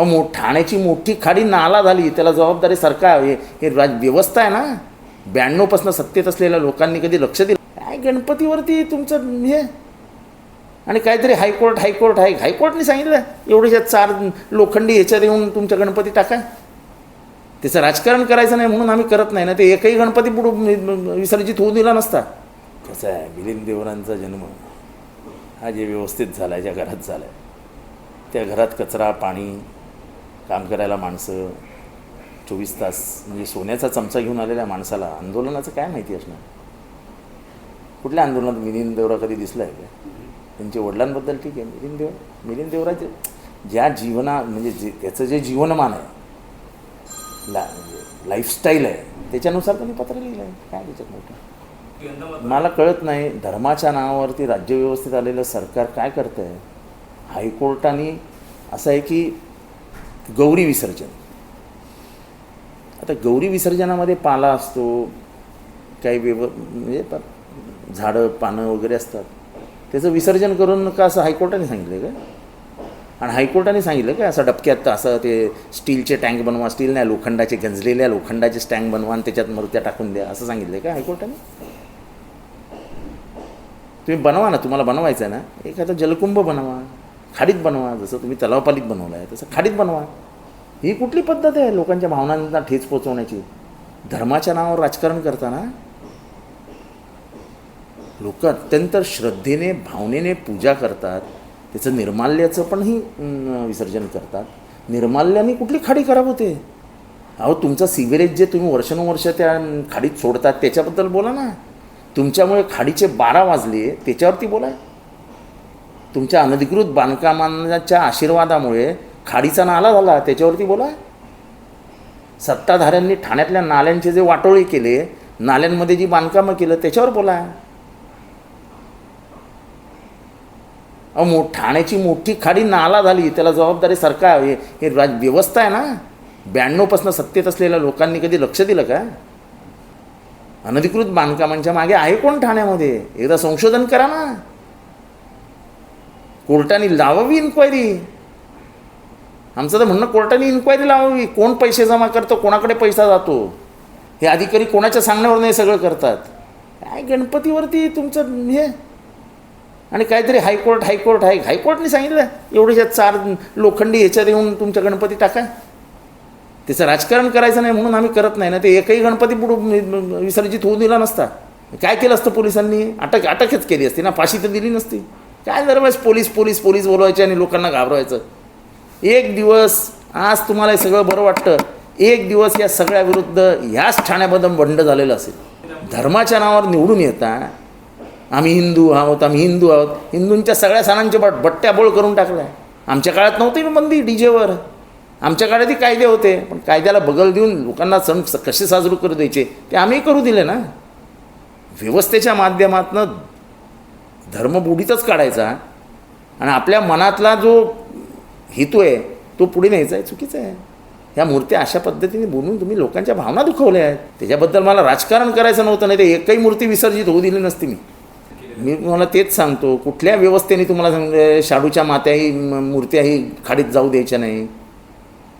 अहो मो ठाण्याची मोठी खाडी नाला झाली. त्याला जबाबदारी सरकार हे हे राज व्यवस्था आहे ना? ब्याण्णवपासून सत्तेत असलेल्या लोकांनी कधी लक्ष दिलं काय गणपतीवरती तुमचं हे? आणि काहीतरी हायकोर्ट हायकोर्ट हाय हायकोर्टने सांगितलं. एवढ्याच्या चार लोखंडी ह्याच्यात येऊन तुमच्या गणपती टाका. त्याचं राजकारण करायचं नाही म्हणून आम्ही करत नाही. ना ते एकही गणपती बुडून विसर्जित होऊ दिला नसता. कसं आहे? मिलिंद देवरांचा जन्म हा जे व्यवस्थित झाला आहे ज्या घरात झाला आहे त्या घरात कचरा पाणी काम करायला माणसं चोवीस तास म्हणजे सोन्याचा चमचा घेऊन आलेल्या माणसाला आंदोलनाचं काय माहिती असणार? कुठल्या आंदोलनात मिलिंद देवरा कधी दिसला आहे का त्यांच्या वडिलांबद्दल ठीक आहे. मिलिंद देवरा मिलिंद देवराचे ज्या जीवना म्हणजे जे त्याचं जे जीवनमान आहे ला म्हणजे लाईफस्टाईल आहे त्याच्यानुसार त्यांनी पत्र लिहिलं आहे काय त्याच्यात मोठं? मला कळत नाही धर्माच्या नावावरती राज्यव्यवस्थेत आलेलं सरकार काय करतं आहे हायकोर्टाने असं आहे की गौरी विसर्जन. आता गौरी विसर्जनामध्ये पाला असतो काही व्यव म्हणजे झाडं पानं वगैरे असतात. त्याचं विसर्जन करून का असं हायकोर्टाने सांगितलं का आणि हायकोर्टाने सांगितलं का असं डबक्यात असं ते स्टीलचे टँक बनवा स्टील नाही लोखंडाचे गंजलेल्या लोखंडाचे टँक बनवा आणि त्याच्यात मूर्त्या टाकून द्या असं सांगितलं का हायकोर्टाने? तुम्ही बनवा ना तुम्हाला बनवायचं आहे ना एखादा जलकुंभ बनवा. खाडीत बनवा जसं तुम्ही तलावपालीत बनवलं आहे तसं खाडीत बनवा. ही कुठली पद्धत आहे लोकांच्या भावनांना ठेच पोचवण्याची धर्माच्या नावावर राजकारण करताना? लोक अत्यंत श्रद्धेने भावनेने पूजा करतात. त्याचं निर्माल्याचं पण ही विसर्जन करतात. निर्माल्याने कुठली खाडी खराब होते? अहो तुमचं सिवेरेज जे तुम्ही वर्षानुवर्ष त्या खाडीत सोडतात त्याच्याबद्दल बोला ना. तुमच्यामुळे खाडीचे बारा वाजले त्याच्यावरती बोला. तुमच्या अनधिकृत बांधकामांच्या आशीर्वादामुळे खाडीचा नाला झाला. त्याच्यावरती बोला. सत्ताधाऱ्यांनी ठाण्यातल्या नाल्यांचे जे वाटोळे केले नाल्यांमध्ये जी बांधकामं केलं त्याच्यावर बोला. अहो मो ठाण्याची मोठी खाडी नाला झाली त्याला जबाबदारी सरकार हे हे राज व्यवस्था आहे ना? ब्याण्णवपासून सत्तेत असलेल्या लोकांनी कधी लक्ष दिलं का? अनधिकृत बांधकामांच्या मागे आहे कोण ठाण्यामध्ये? एकदा संशोधन करा ना. कोर्टाने लावावी इन्क्वायरी आमचं तर म्हणणं कोर्टाने इन्क्वायरी लावावी. कोण पैसे जमा करतो कोणाकडे पैसा जातो? हे अधिकारी कोणाच्या सांगण्यावर नाही सगळं करतात? काय गणपतीवरती तुमचं हे? आणि काहीतरी हायकोर्ट हायकोर्ट हाय हायकोर्टने सांगितलं एवढ्याच्या चार लोखंडी ह्याच्यात येऊन तुमच्या गणपती टाका. त्याचं राजकारण करायचं नाही म्हणून आम्ही करत नाही ना. ते एकही गणपती बुडून विसर्जित होऊ दिला नसता. काय केलं असतं पोलिसांनी? अटक अटकच केली असती ना. फाशी तर दिली नसती. काय दरवेळेस पोलीस पोलीस पोलीस बोलवायचे आणि लोकांना घाबरवायचं? एक दिवस आज तुम्हाला हे सगळं बरं वाटतं. एक दिवस या सगळ्याविरुद्ध ह्याच ठाण्याबद्दल बंड झालेलं असेल. धर्माच्या नावावर निवडून येता आम्ही हिंदू आहोत आम्ही हिंदू आहोत. हिंदूंच्या सगळ्या सणांचे बट बट्ट्या बोळ करून टाकलाय. आमच्या काळात नव्हती ना बंदी डीजेवर आमच्या काळातही कायदे होते. पण कायद्याला बगल देऊन लोकांना सण स- कसे साजरे करू द्यायचे ते आम्ही करू दिले ना. व्यवस्थेच्या माध्यमातनं धर्म बुडीतच काढायचा. आणि आपल्या मनातला जो हेतू आहे तो पुढे न्यायचा आहे चुकीचा आहे. ह्या मूर्त्या अशा पद्धतीने बोलून तुम्ही लोकांच्या भावना दुखवल्या आहेत. त्याच्याबद्दल मला राजकारण करायचं नव्हतं नाही तर एकही मूर्ती विसर्जित होऊ दिली नसती मी. मी तुम्हाला तेच सांगतो कुठल्या व्यवस्थेने तुम्हाला सांग शाडूच्या मात्याही म- मूर्त्याही खाडीत जाऊ द्यायच्या नाही.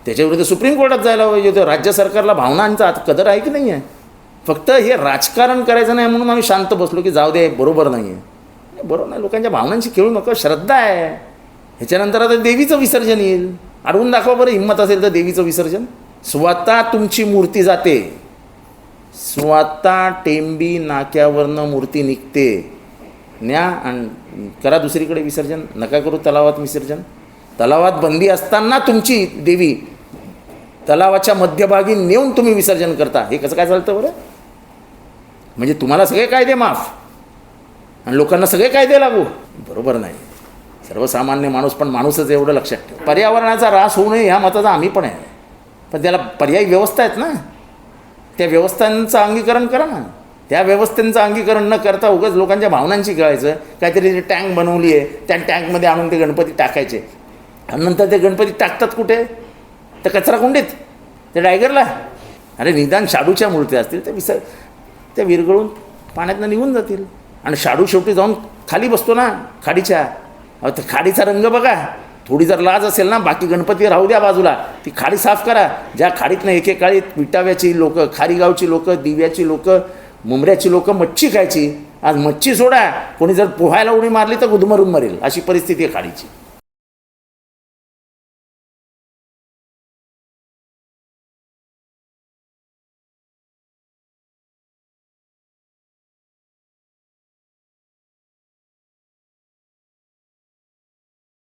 त्याच्याविरुद्ध सुप्रीम कोर्टात जायला पाहिजे होतं. राज्य सरकारला भावनांचा आता कदर आहे की नाही आहे? फक्त हे राजकारण करायचं नाही म्हणून आम्ही शांत बसलो की जाऊ दे बरोबर नाही आहे बरोबर नाही लोकांच्या भावनांशी खेळू नका श्रद्धा आहे. ह्याच्यानंतर आता देवीचं विसर्जन येईल. अडवून दाखवा बरं हिंमत असेल तर देवीचं विसर्जन. स्वतः तुमची मूर्ती जाते. स्वतः टेंबी नाक्यावरनं मूर्ती निघते. न्या आणि करा दुसरीकडे विसर्जन नका करू तलावात विसर्जन. तलावात बंदी असताना तुमची देवी तलावाच्या मध्यभागी नेऊन तुम्ही विसर्जन करता. हे कसं काय चालतं बरं? म्हणजे तुम्हाला सगळे कायदे माफ. आणि लोकांना सगळे कायदे लागू. बरोबर नाही. सर्वसामान्य माणूस पण माणूसच एवढं लक्षात ठेव. पर्यावरणाचा ऱ्हास होऊ नये ह्या मताचा आम्ही पण आहे. पण त्याला पर्यायी व्यवस्था आहेत ना. त्या व्यवस्थांचं अंगीकरण करा ना. त्या व्यवस्थेचं अंगीकरण न करता उगाच लोकांच्या भावनांशी खेळायचं. काहीतरी जी टँक बनवली आहे त्या टँकमध्ये आणून ते गणपती टाकायचे. आणि नंतर ते गणपती टाकतात कुठे? त्या कचरा कुंडीत. ते डायगरला. अरे निदान शाडूच्या मूर्त्या असतील त्या विसर त्या विरघळून पाण्यातनं निघून जातील. आणि शाडू शेवटी जाऊन खाली बसतो ना खाडीच्या. तर खाडीचा रंग बघा. थोडी जर लाज असेल ना बाकी गणपती राहू द्या बाजूला. ती खाडी साफ करा. ज्या खाडीतनं एकेकाळी विटाव्याची लोकं खारीगावची लोकं दिव्याची लोकं मुंबऱ्याची लोकं मच्छी खायची. आज मच्छी सोडा. कोणी जर पोहायला उडी मारली तर गुदमरून मरेल. अशी परिस्थिती आहे खाडीची.